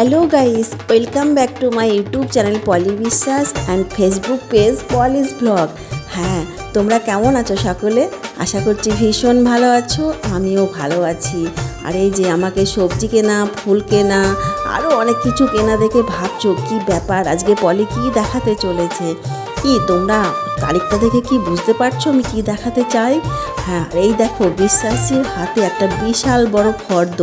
Hello guys welcome back to my YouTube channel Poli Biswas and Facebook page Poli's blog হ্যাঁ তোমরা কেমন আছো সকলে? আশা করছি ভীষণ ভালো আছো, আমিও ভালো আছি। আর এই যে আমাকে সবজি কেনা, ফুল কেনা আরও অনেক কিছু কেনা দেখে ভাবছ, কি ব্যাপার? আজকে পলি কি দেখাতে চলেছে? কি তোমরা তারিখটা দেখে কি বুঝতে পারছ? আমি কি দেখাতে চাই? হ্যাঁ এই দেখো, বিশ্বাসীর হাতে একটা বিশাল বড় ফর্দ।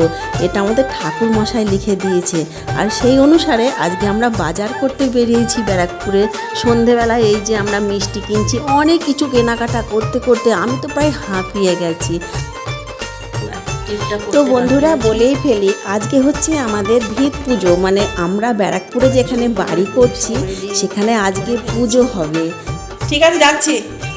এটা আমাদের ঠাকুর মশাই লিখে দিয়েছে। আর সেই অনুসারে আজকে আমরা বাজার করতে বেরিয়েছি ব্যারাকপুরে। সন্ধেবেলায় এই যে আমরা মিষ্টি কিনছি, অনেক কিছু কেনাকাটা করতে করতে আমি তো প্রায় হাঁপিয়ে গেছি। তো বন্ধুরা বলেই ফেলি আজকে হচ্ছে আমাদের ভিত পুজো মানে আমরা ব্যারাকপুরে যেখানে বাড়ি করছি সেখানে আজকে পুজো হবে। ঠিক আছে যাচ্ছি।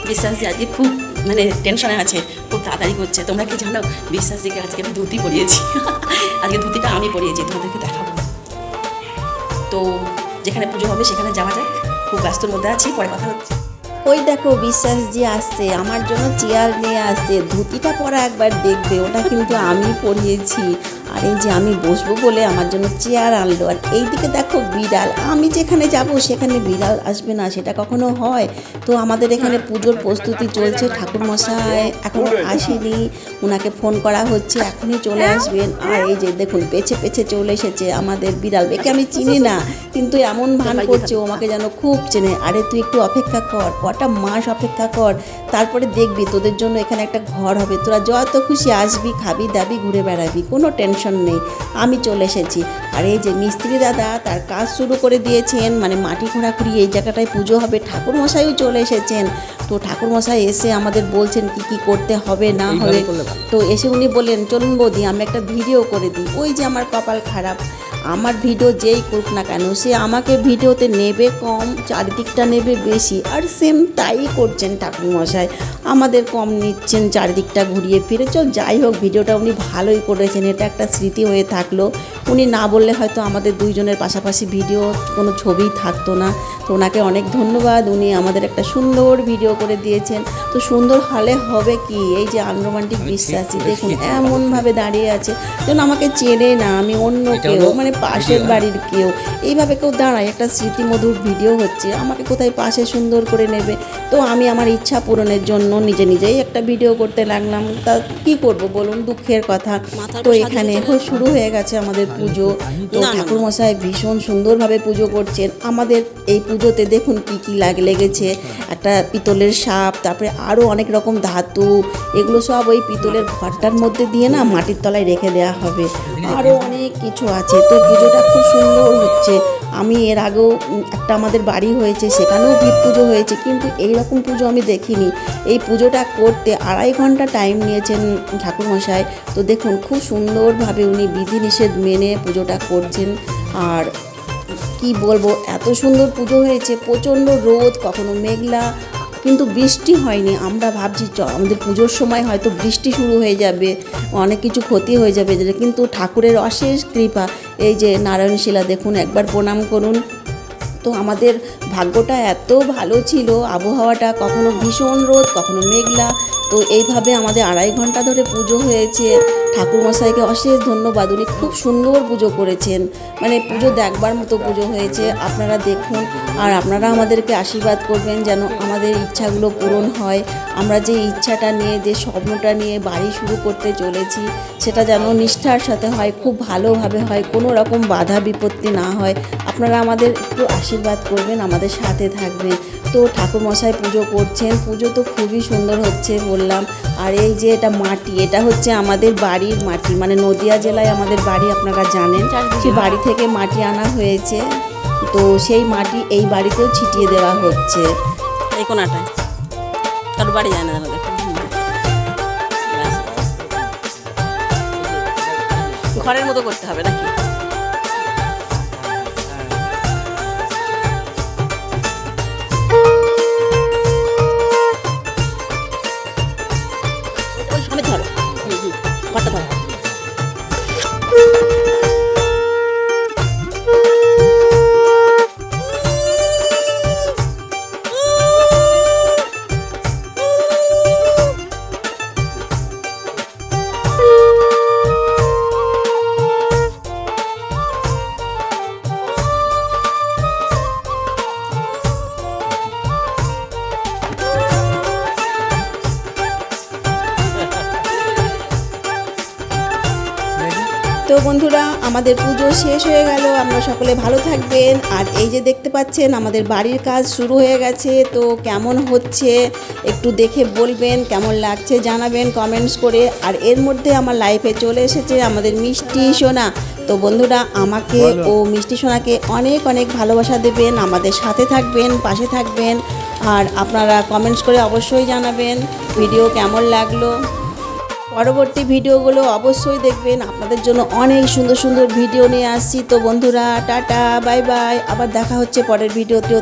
বিশ্বাসী আজকে খুব মানে টেনশনে আছে খুব তাড়াতাড়ি করছে। তোমরা কি জানো বিশ্বাসীকে আজকে আমি ধুতি পরিয়েছি। আজকে ধুতিটা আমি পরিয়েছি তোমাদেরকে দেখাবো। তো যেখানে পুজো হবে সেখানে যাওয়া যায় খুব ব্যস্তর মধ্যে আছি পরে কথা হচ্ছে। ওই দেখো বিশ্বাস যে আসছে, আমার জন্য চেয়ার নিয়ে আসছে, ধুতিটা পরা একবার দেখবে, ওটা কিন্তু আমি পরিয়েছি। আর এই যে আমি বসবো বলে আমার জন্য চেয়ার আনলো, আর এইদিকে দেখো বিড়াল, আমি যেখানে যাব সেখানে বিড়াল আসবে না, সেটা কখনো হয়? তো আমাদের এখানে পুজোর প্রস্তুতি চলছে ঠাকুর মশাই এখনও আসেনি ওনাকে ফোন করা হচ্ছে, এখনই চলে আসবেন। আর এই যে দেখুন, পেছে পেছে চলে এসেছে আমাদের বিড়াল, একে আমি চিনি না, কিন্তু এমন ভান করছে, ও আমাকে যেন খুব চেনে। আরে তুই একটু অপেক্ষা কর কটা মাস অপেক্ষা কর তারপরে দেখবি তোদের জন্য এখানে একটা ঘর হবে। তোরা যত খুশি আসবি খাবি দাবি ঘুরে বেড়াবি কোনো টেনশন নেই। আমি চলে এসেছি। আর এই যে মিস্ত্রি দাদা তার কাজ শুরু করে দিয়েছেন মানে মাটি খোঁড়াখুড়ি এই জায়গাটায় পুজো হবে ঠাকুর মশাইও চলে এসেছেন। তো ঠাকুর মশাই এসে আমাদের বলছেন কি কি করতে হবে না হবে। তো এসে উনি বললেন চলুন বৌদি আমি একটা ভিডিও করে দিই। ওই যে আমার কপাল খারাপ। আমার ভিডিও যেই করুক না কেন সে আমাকে ভিডিওতে নেবে কম চারিদিকটা নেবে বেশি আর সেম তাই করছেন ঠাকুরমশাই। আমাদের কম নিচ্ছেন চারিদিকটা ঘুরিয়ে ফিরে। চল যাই হোক ভিডিওটা উনি ভালোই করেছেন। এটা একটা স্মৃতি হয়ে থাকল। উনি না বললে হয়তো আমাদের দুইজনের পাশাপাশি ভিডিও কোনো ছবিই থাকতো না। তো ওনাকে অনেক ধন্যবাদ। উনি আমাদের একটা সুন্দর ভিডিও করে দিয়েছেন। তো সুন্দর হলে হবে কি? এই যে আনরোমান্টিক বিশ্বাসী দেখুন এমনভাবে দাঁড়িয়ে আছে যেন আমাকে চেনে না আমি অন্য কেউ মানে পাশের বাড়ির কেউ। এইভাবে কেউ দাঁড়ায় একটা স্মৃতিমধুর ভিডিও হচ্ছে। আমাকে কোথায় পাশে সুন্দর করে নেবে? তো আমি আমার ইচ্ছা পূরণের জন্য নিজে নিজেই একটা ভিডিও করতে লাগলাম। তা কি করব বলুন? দুঃখের কথা। তো এখানে শুরু হয়ে গেছে আমাদের পুজো। তো ঠাকুরমশাই ভীষণ সুন্দরভাবে পুজো করছেন। আমাদের এই পুজোতে দেখুন কি কি লাগ লেগেছে। একটা পিতলের সাপ তারপরে আরও অনেক রকম ধাতু। এগুলো সব ওই পিতলের ঘরটার মধ্যে দিয়ে না মাটির তলায় রেখে দেওয়া হবে। আরও অনেক কিছু আছে। তো পুজোটা খুব সুন্দর হচ্ছে। আমি এর আগেও একটা আমাদের বাড়ি হয়েছে, সেখানেও ভিত পুজো হয়েছে, কিন্তু এই রকম পুজো আমি দেখিনি। এই পুজোটা করতে আড়াই ঘণ্টা টাইম নিয়েছেন ঠাকুরমশাই। তো দেখুন, খুব সুন্দরভাবে উনি বিধিনিষেধ মেনে পুজোটা করছেন। আর কি বলব, এত সুন্দর পুজো হয়েছে, প্রচণ্ড রোদ, কখনো মেঘলা কিন্তু বৃষ্টি হয়নি। আমরা ভাবছি চ, আমাদের পুজোর সময় হয়তো বৃষ্টি শুরু হয়ে যাবে, অনেক কিছু ক্ষতি হয়ে যাবে কিন্তু ঠাকুরের অশেষ কৃপা। এই যে নারায়ণশিলা দেখুন, একবার প্রণাম করুন। তো আমাদের ভাগ্যটা এত ভালো ছিল, আবহাওয়াটা কখনো ভীষণ রোদ, কখনো মেঘলা। তো এইভাবে আমাদের আড়াই ঘণ্টা ধরে পুজো হয়েছে। ঠাকুরমশাইকে অশেষ ধন্যবাদ। উনি খুব সুন্দর পুজো করেছেন। মানে পুজো দেখবার মতো পুজো হয়েছে। আপনারা দেখুন আর আপনারা আমাদেরকে আশীর্বাদ করবেন যেন আমাদের ইচ্ছাগুলো পূরণ হয়। আমরা যে ইচ্ছাটা নিয়ে, যে স্বপ্নটা নিয়ে বাড়ি শুরু করতে চলেছি, সেটা যেন নিষ্ঠার সাথে হয়, খুব ভালোভাবে হয়, কোনো রকম বাধা বিপত্তি না হয়। আপনারা আমাদের একটু আশীর্বাদ করবেন, আমাদের সাথে থাকবেন। তো ঠাকুরমশাই পুজো করছেন। পুজো তো খুবই সুন্দর হচ্ছে বললাম। আর এই যে এটা মাটি, এটা হচ্ছে আমাদের বাড়ির মাটি মানে নদিয়া জেলায় আমাদের বাড়ি আপনারা জানেন। সেই বাড়ি থেকে মাটি আনা হয়েছে। তো সেই মাটি এই বাড়িতেও ছিটিয়ে দেওয়া হচ্ছে। এই কোনাটা কারোর বাড়ি যায় না ঘরের মতো করতে হবে নাকি? তো বন্ধুরা আমাদের পুজো শেষ হয়ে গেল। আমরা সকলে ভালো থাকবেন। আর এই যে দেখতে পাচ্ছেন আমাদের বাড়ির কাজ শুরু হয়ে গেছে। তো কেমন হচ্ছে একটু দেখে বলবেন কেমন লাগছে জানাবেন কমেন্টস করে। আর এর মধ্যে আমার লাইফে চলে এসেছে আমাদের মিষ্টি সোনা। তো বন্ধুরা আমাকে ও মিষ্টি সোনাকে অনেক অনেক ভালোবাসা দেবেন। আমাদের সাথে থাকবেন পাশে থাকবেন। আর আপনারা কমেন্টস করে অবশ্যই জানাবেন। ভিডিও কেমন লাগল? পরবর্তী ভিডিওগুলো অবশ্যই দেখবেন। আপনাদের জন্য অনেক সুন্দর সুন্দর ভিডিও নিয়ে আসছি। তো বন্ধুরা, টাটা, বাই বাই। আবার দেখা হচ্ছে পরের ভিডিওতে।